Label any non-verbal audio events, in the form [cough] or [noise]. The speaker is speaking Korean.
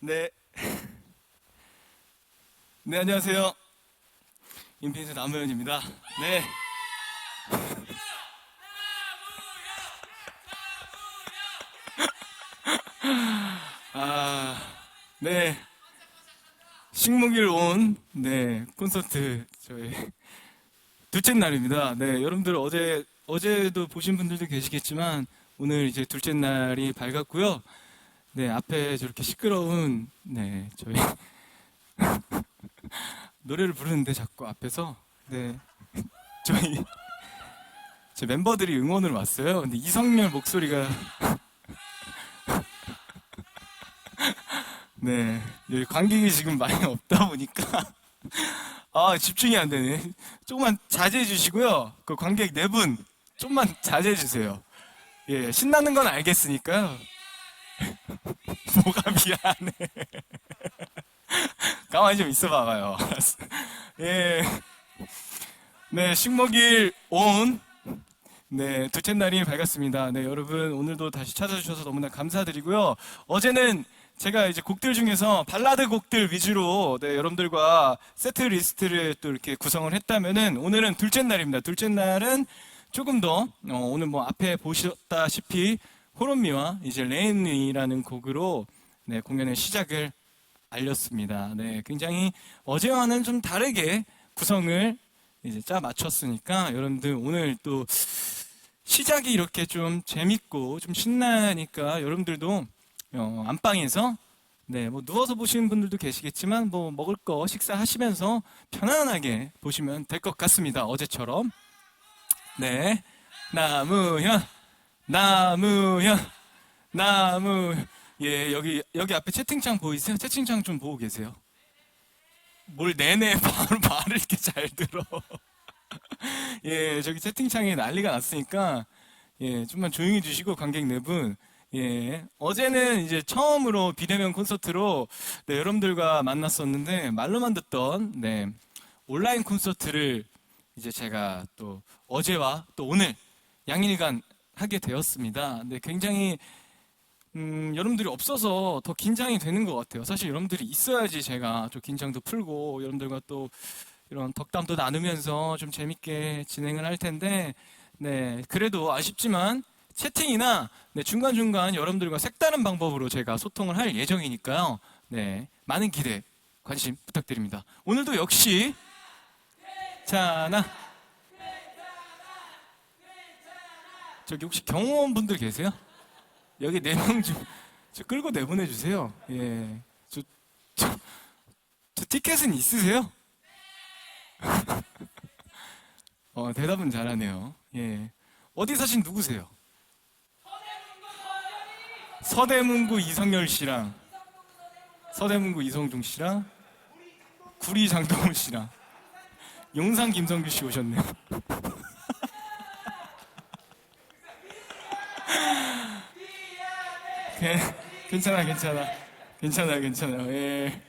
네. 네, 안녕하세요. 인피니트 남우현입니다. 네. 아, 네. 식목일 온, 네, 콘서트, 저희, 둘째 날입니다. 네, 여러분들 어제, 어제도 보신 분들도 계시겠지만, 오늘 이제 둘째 날이 밝았고요. 네, 앞에 저렇게 시끄러운, 네, 저희, [laughs] 노래를 부르는데 자꾸 앞에서, 네, 저희, 제 멤버들이 응원을 왔어요. 근데 이성열 목소리가, [laughs] 네, 여기 관객이 지금 많이 없다 보니까, 아, 집중이 안 되네. 조금만 자제해 주시고요. 그 관객 네 분, 좀만 자제해 주세요. 예, 신나는 건 알겠으니까요. [laughs] 뭐가 미안해. [laughs] 가만히 좀 있어 봐봐요. [laughs] 예. 네, 식목일 온. 네, 둘째 날이 밝았습니다. 네, 여러분, 오늘도 다시 찾아주셔서 너무나 감사드리고요. 어제는 제가 이제 곡들 중에서 발라드 곡들 위주로 네, 여러분들과 세트 리스트를 또 이렇게 구성을 했다면은 오늘은 둘째 날입니다. 둘째 날은 조금 더 어, 오늘 뭐 앞에 보셨다시피 호론미와 이제 레인이라는 곡으로 네, 공연의 시작을 알렸습니다. 네, 굉장히 어제와는 좀 다르게 구성을 이제 짜 맞췄으니까 여러분들 오늘 또 시작이 이렇게 좀 재밌고 좀 신나니까 여러분들도 어, 안방에서 네, 뭐 누워서 보시는 분들도 계시겠지만 뭐 먹을 거 식사하시면서 편안하게 보시면 될 것 같습니다. 어제처럼. 네. 나무현, 나무현, 나무. 예, 여기, 여기 앞에 채팅창 보이세요? 채팅창 좀 보고 계세요. 뭘 내내 [laughs] 말을 이렇게 잘 들어. [laughs] 예, 저기 채팅창에 난리가 났으니까, 예, 좀만 조용히 해주시고, 관객 네 분. 예, 어제는 이제 처음으로 비대면 콘서트로, 네, 여러분들과 만났었는데, 말로만 듣던, 네, 온라인 콘서트를 이제 제가 또 어제와 또 오늘 양일간 하게 되었습니다. 네, 굉장히 음, 여러분들이 없어서 더 긴장이 되는 것 같아요. 사실 여러분들이 있어야지 제가 좀 긴장도 풀고 여러분들과 또 이런 덕담도 나누면서 좀 재밌게 진행을 할 텐데, 네, 그래도 아쉽지만 채팅이나 네, 중간 중간 여러분들과 색다른 방법으로 제가 소통을 할 예정이니까요. 네, 많은 기대, 관심 부탁드립니다. 오늘도 역시 자나 저기 혹시 경호원 분들 계세요? 여기 네 명좀저 끌고 내보내 주세요. 예, 저, 저, 저 티켓은 있으세요? [laughs] 어 대답은 잘하네요. 예, 어디 사신 누구세요? 서대문구 이성열 씨랑 서대문구 이성중 씨랑 구리 장동훈 씨랑 용산 김성규 씨 오셨네요. [laughs] 괜찮아, 괜찮아. 괜찮아, 괜찮아. 예.